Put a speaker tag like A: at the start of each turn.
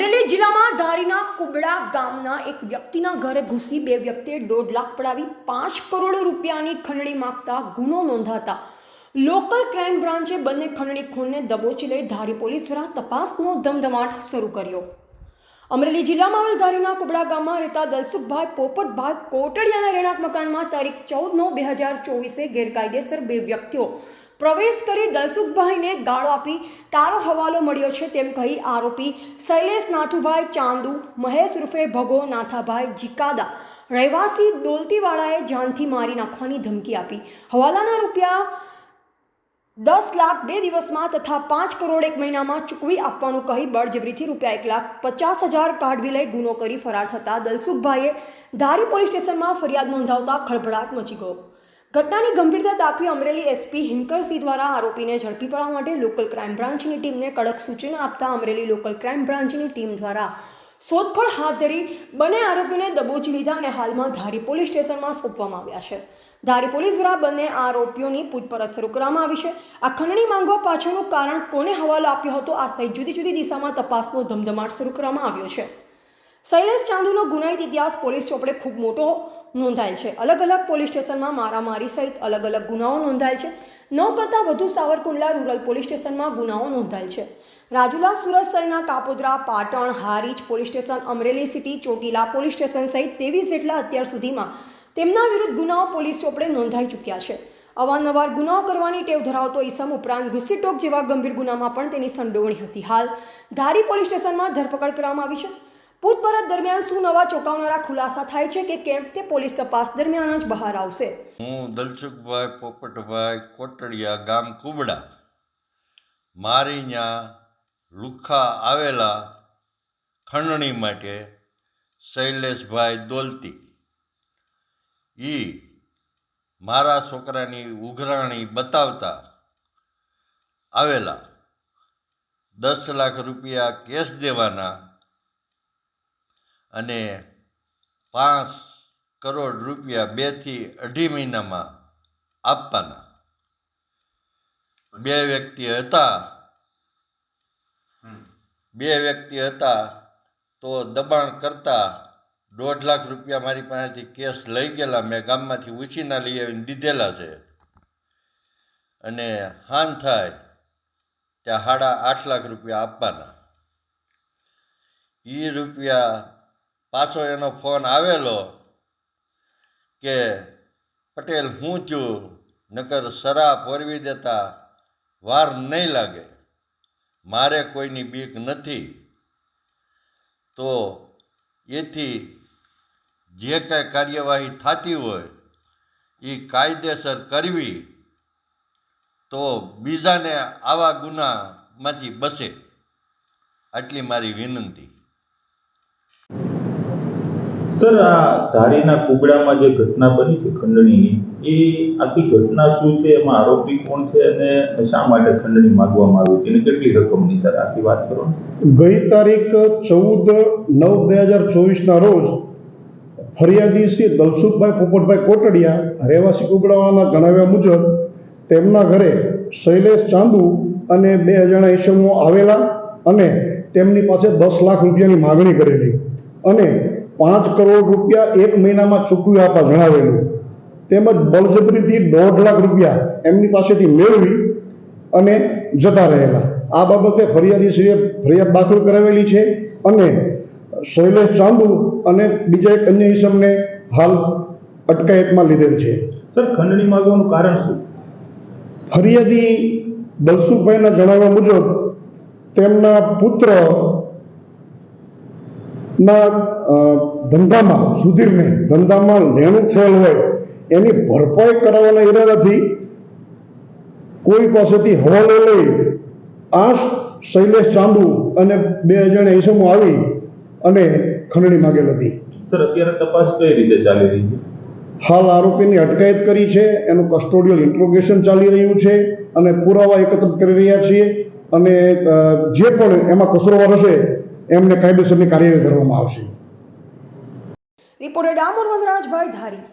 A: જિલ્લામાં ધારીના કુબડા ગામના એક વ્યક્તિના ઘરે ઘૂસી બે વ્યક્તિએ દોઢ લાખ પડાવી પાંચ કરોડ રૂપિયાની ખંડણી માગતા ગુનો નોંધાતા લોકલ ક્રાઇમ બ્રાન્ચે બંને ખંડણી ખૂનને દબોચી લઈ ધારી પોલીસ દ્વારા તપાસનો ધમધમાટ શરૂ કર્યો. અમરેલી જિલ્લામાં આવેલ ધારીના કુબડા ગામમાં રહેતા દલસુખભાઈ પોપટભાઈ કોટડિયાના રહેણાંક મકાનમાં તારીખ ચૌદ નવ બે હજાર ચોવીસે ગેરકાયદેસર બે વ્યક્તિઓ પ્રવેશ કરી દલસુખભાઈને ગાળો આપી તારો હવાલો મળ્યો છે તેમ કહી આરોપી શૈલેષ નાથુભાઈ ચાંદુ, મહેશ ઉર્ફે ભગો નાથાભાઈ જીકાદા, રહેવાસી દોલતીવાળાએ જાનથી મારી નાખવાની ધમકી આપી. હવાલાના રૂપિયા દસ લાખ બે દિવસમાં તથા પાંચ કરોડ એક મહિનામાં ચૂકવી આપવાનું કહી બળજબરીથી રૂપિયા એક લાખ પચાસ હજાર કાઢવી લઈ ગુનો કરી ફરાર થતા દલસુખભાઈએ ધારી પોલીસ સ્ટેશનમાં ફરિયાદ નોંધાવતા ખળભળાટ મચી ગયો. ઘટનાની ગંભીરતા દાખવી અમરેલી એસપી હિમકરસિંહ દ્વારા આરોપીને ઝડપી પાડવા માટે લોકલ ક્રાઇમ બ્રાન્ચની ટીમને કડક સૂચના આપતા અમરેલી લોકલ ક્રાઇમ બ્રાન્ચની ટીમ દ્વારા શોધખોળ હાથ ધરી બંને આરોપીને દબોચી લીધા અને હાલમાં ધારી પોલીસ સ્ટેશનમાં સોંપવામાં આવ્યા છે. ધારી પોલીસ દ્વારા બંને આરોપીઓની પૂછપરછ શરૂ કરવામાં આવી છે. આ ખંડણી માંગવા પાછળનું કારણ કોને હવાલો આપ્યો હતો? આ સહિત જુદી જુદી દિશામાં તપાસનો ધમધમાટ શરૂ કરવામાં આવ્યો છે. શૈલેષ ચાંદુનો ગુનાહિત ઇતિહાસ પોલીસ ચોપડે ખૂબ મોટો નોંધાયેલ છે. અલગ અલગ પોલીસ સ્ટેશનમાં મારામારી સહિત અલગ અલગ ગુનાઓ નોંધાયેલ છે. નવ કરતાં વધુ સાવરકુંડલા રૂરલ પોલીસ સ્ટેશનમાં ગુનાઓ નોંધાયેલ છે. Rajula Surat સરના Kapodra, Patan, Harij police station, Amreli city, Chotila police station સહિત ત્રેવીસ જેટલા અત્યાર સુધીમાં તેમના વિરુદ્ધ ગુનાઓ પોલીસ ચોપડે નોંધાઈ ચૂક્યા છે. અવારનવાર ગુનાઓ કરવાની ટેવ ધરાવતો ઈસમ ઉપરાંત ગુસ્સીટોક જેવા ગંભીર ગુનામાં પણ તેની સંડોવણી હતી. હાલ ધારી પોલીસ સ્ટેશનમાં ધરપકડ કરવામાં આવી છે. પૂછપરછ દરમિયાન શું નવા ચોંકાવનારા ખુલાસા થાય છે કે કેમ તે પોલીસ તપાસ દરમિયાન જ બહાર આવશે.
B: હું દલસુખભાઈ પોપટભાઈ, કોટડિયા ગામ કુબડા મારી ત્યાં લુખા આવેલા ખંડણી માટે શૈલેષભાઈ દોલતી. એ મારા છોકરાની ઉઘરાણી બતાવતા આવેલા દસ લાખ રૂપિયા કેશ દેવાના અને પાંચ કરોડ રૂપિયા બેથી અઢી મહિનામાં આપવાના. બે વ્યક્તિ હતા. બે વ્યક્તિ હતા તો દબાણ કરતા દોઢ લાખ રૂપિયા મારી પાસેથી કેસ લઈ ગયેલા. મેં ગામમાંથી ઉછીના લઈ આવીને દીધેલા છે. અને હાન થાય ત્યાં સાડા આઠ લાખ રૂપિયા આપવાના. એ રૂપિયા પાછો એનો ફોન આવેલો કે, પટેલ, હું થયું નકર સરા પોરવી દેતા વાર નહીં લાગે. મારે કોઈની બીક નથી. તો એથી જે કાંઈ કાર્યવાહી થતી હોય એ કાયદેસર કરવી તો બીજાને આવા ગુનામાંથી બસે આટલી મારી વિનંતી.
C: સર, આ ધારીના કુબડામાં જે ઘટના બની છે ખંડણીની, એ આખી ઘટના શું છે? એમાં આરોપી કોણ છે અને શા માટે ખંડણી માંગવામાં આવી હતી અને કેટલી રકમની સર? આખી વાત કરો
D: ગઈ તારીખ ચૌદ નવ બે હજાર ચોવીસના રોજ ફરિયાદી શ્રી દલસુખભાઈ પોપટભાઈ કોટડિયા રહેવાસી કુબડાવાળાના જણાવ્યા મુજબ તેમના ઘરે શૈલેષ ચાંદુ અને બે હજારના ઈસમો આવેલા અને તેમની પાસે દસ લાખ રૂપિયાની માગણી કરેલી. અને પાંચ કરોડ રૂપિયા એક મહિનામાં ચૂકવી આપવા જણાવેલું. તેમજ બળજબરીથી દોઢ લાખ રૂપિયા એમની પાસેથી મેળવી અને જતા રહેલા. આ બાબતે ફરિયાદીશ્રીએ ફરિયાદ દાખલ કરાવેલી છે અને શૈલેષ ચાંદુ અને બીજા એક અન્ય ઇસમને હાલ અટકાયતમાં લીધેલ છે.
C: સર ખંડણી માંગવાનું કારણ શું?
D: ફરિયાદી દલસુખભાઈના જણાવ્યા મુજબ તેમના પુત્ર ના ધંધામાં સુધીરને ધંધામાં લેણું થયેલ હોય એની ભરપાઈ કરાવવાના ઈરાદાથી કોઈ પાસેથી હવાલો લઈ આ શૈલેષ ચાંદુ અને બે જણે ઈસમો આવી અને ખંડણી માગેલ હતી
C: સર અત્યારે તપાસ કઈ રીતે ચાલી રહી છે?
D: હાલ આરોપીની અટકાયત કરી છે એનું કસ્ટોડિયલ ઇન્ટ્રોગેશન ચાલી રહ્યું છે અને પુરાવા એકત્રિત કરી રહ્યા છીએ અને જે પણ એમાં કસૂરવાર હશે એમને કાયદેસરની કાર્યવાહી કરવામાં આવશે.
A: રિપોર્ટર ડામોર વનરાજભાઈ ધારી.